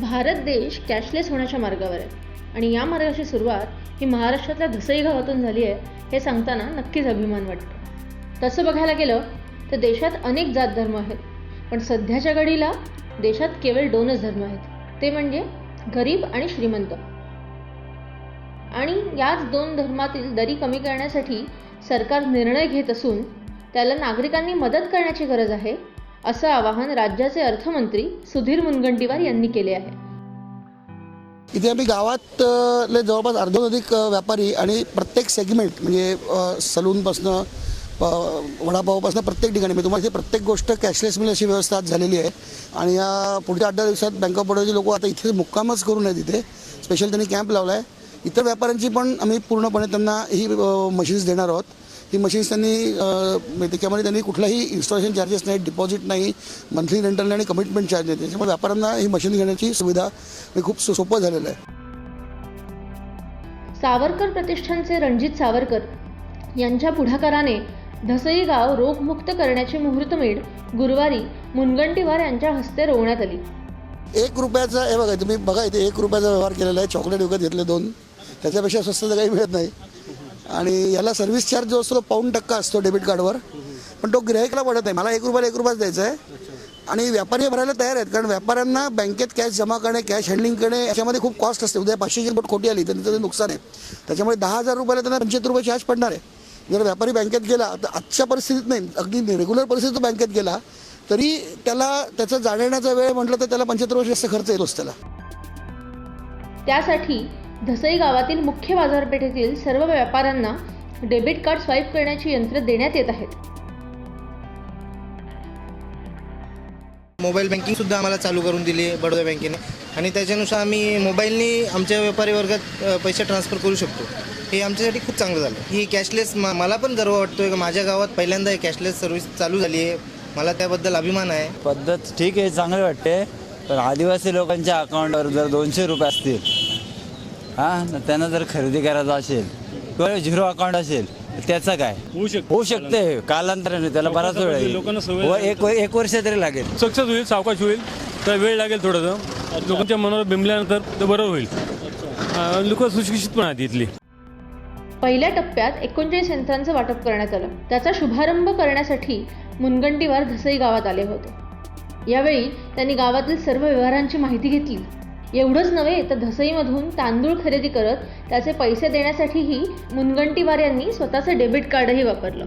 भारत देश कॅशलेस होण्याच्या मार्गावर आहे. आणि या मार्गाची सुरुवात ही महाराष्ट्रातल्या धसई गावातून झाली आहे हे सांगताना नक्कीच अभिमान वाटतो. तसं बघायला गेलं तर देशात अनेक जात धर्म आहेत पण सध्याच्या घडीला देशात केवळ दोनच धर्म आहेत ते म्हणजे गरीब आणि श्रीमंत. आणि याच दोन धर्मातील दरी कमी करण्यासाठी सरकार निर्णय घेत असून त्याला नागरिकांनी मदत करण्याची गरज आहे असं आवाहन राज्याचे अर्थमंत्री सुधीर मुनगंटीवार यांनी केले आहे. इथे आम्ही गावातले जवळपास अर्धून अधिक व्यापारी आणि प्रत्येक सेगमेंट म्हणजे सलूनपासनं प- वडापावपासनं प्रत्येक ठिकाणी म्हणजे तुम्हाला इथे प्रत्येक गोष्ट कॅशलेस मिळेल अशी व्यवस्था आज झालेली आहे. आणि या पुढच्या आठ दहा दिवसात बँक ऑफ बडोदाचे लोक आता इथे मुक्कामच करून आहेत इथे. स्पेशल त्यांनी कॅम्प लावला आहे इतर व्यापाऱ्यांची पण आम्ही पूर्णपणे त्यांना ही मशीन्स देणार आहोत. ही मशीन्स त्यांनी त्याच्यामध्ये त्यांनी कुठलाही इन्स्टॉलेशन चार्जेस नाही डिपॉझिट नाही मंथली रेंटल आणि कमिटमेंट चार्ज नाही. त्याच्यामुळे व्यापाऱ्यांना ही मशीन घेण्याची सुविधा खूप सोपं झालेलं आहे. सावरकर प्रतिष्ठानचे रणजित सावरकर यांच्या पुढाकाराने धसई गाव रोगमुक्त करण्याची मुहूर्तमेढ गुरुवारी मुनगंटीवार यांच्या हस्ते रोवण्यात आली. एक रुपयाचा हे बघा तुम्ही बघा इथे एक रुपयाचा व्यवहार केलेला आहे. चॉकलेट विकत घेतले दोन. त्याच्यापेक्षा स्वस्त काही मिळत नाही. आणि याला सर्व्हिस चार्ज जो असतो तो पाऊण टक्का असतो डेबिट कार्डवर पण तो ग्राहकला पडत नाही. मला एक रुपयाला एक रुपयाच द्यायचा आहे आणि व्यापारी भरायला तयार आहेत. कारण व्यापाऱ्यांना बँकेत कॅश जमा करणे कॅश हँडलिंग करणे याच्यामध्ये खूप कॉस्ट असते. उद्या पाचशेची बोट खोटी आली तर त्यांचं नुकसान आहे. त्याच्यामुळे दहा हजार रुपयाला त्यांना पंच्याहत्तर रुपये चार्ज पडणार आहे. जर व्यापारी बँकेत गेला तर आजच्या परिस्थितीत नाही. अगदी रेग्युलर परिस्थितीत तो बँकेत गेला तरी त्याला त्याचा जाण्याचा वेळ म्हटलं तर त्याला पंच्याहत्तर वर्ष जास्त खर्च येतोच त्याला. त्यासाठी धसई गावातील मुख्य बाजारपेठेतील सर्व व्यापाऱ्यांना डेबिट कार्ड स्वाईप करण्याची यंत्रे देण्यात येत आहेत मोबाईल बँकिंग सुद्धा आम्हाला चालू करून दिली आहे बडोदा बँकेने. आणि त्याच्यानुसार आम्ही मोबाईलनी आमच्या व्यापारी वर्गात पैसे ट्रान्सफर करू शकतो. हे आमच्यासाठी खूप चांगलं झालं. ही कॅशलेस म मला पण गर्व वाटतोय की माझ्या गावात पहिल्यांदा ही कॅशलेस सर्व्हिस चालू झाली आहे. मला त्याबद्दल अभिमान आहे. पद्धत ठीक आहे चांगली वाटते. पण आदिवासी लोकांच्या अकाउंटवर जर दोनशे रुपये असतील हां? त्यांना जर खरेदी करायचं असेल किंवा झिरो अकाउंट असेल त्याचं काय? होऊ शकतं. होऊ शकते कालांतराने त्याला बराच वेळ येईल लोकांना सवय व एक एक वर्ष तरी लागेल. सक्सेस होईल सावकाश होईल. तर वेळ लागेल थोडंसं. लोकांच्या मनावर बिंबल्यानंतर ते बरं होईल. लोक सुशिक्षित पण आहेत इथली. पहिल्या टप्प्यात एकोणचाळीस यंत्रांचं वाटप करण्यात आलं. त्याचा शुभारंभ करण्यासाठी मुनगंटीवार धसई गावात आले होते. यावेळी त्यांनी गावातील सर्व व्यवहारांची माहिती घेतली. एवढंच नव्हे तर धसईमधून तांदूळ खरेदी करत त्याचे पैसे देण्यासाठीही मुनगंटीवार यांनी स्वतःचं डेबिट कार्डही वापरलं.